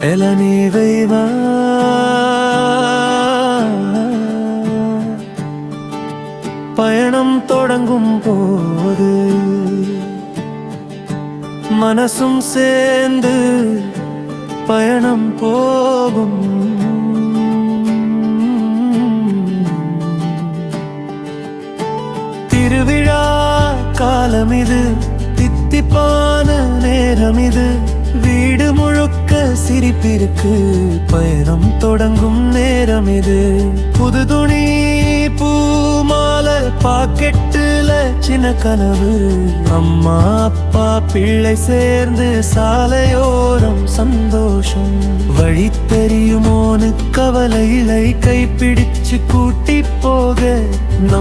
இளநீவை வா பயணம் தொடங்கும் போது மனசும் சேர்ந்து பயணம் போகும். திருவிழா காலம் இது தித்திப்பான நேரம் இது வீடு முழுக்க சிரிப்பிருக்கு பயணம் தொடங்கும் நேரம் இது. புது துணி பூமால பாக்கெட்டுல சின்ன கனவு. அம்மா அப்பா பிள்ளை சேர்ந்து சாலையோரம் சந்தோஷம். வழி தெரியுமோனு கவலை கைப்பிடிச்சு கூட்டி போக. நம்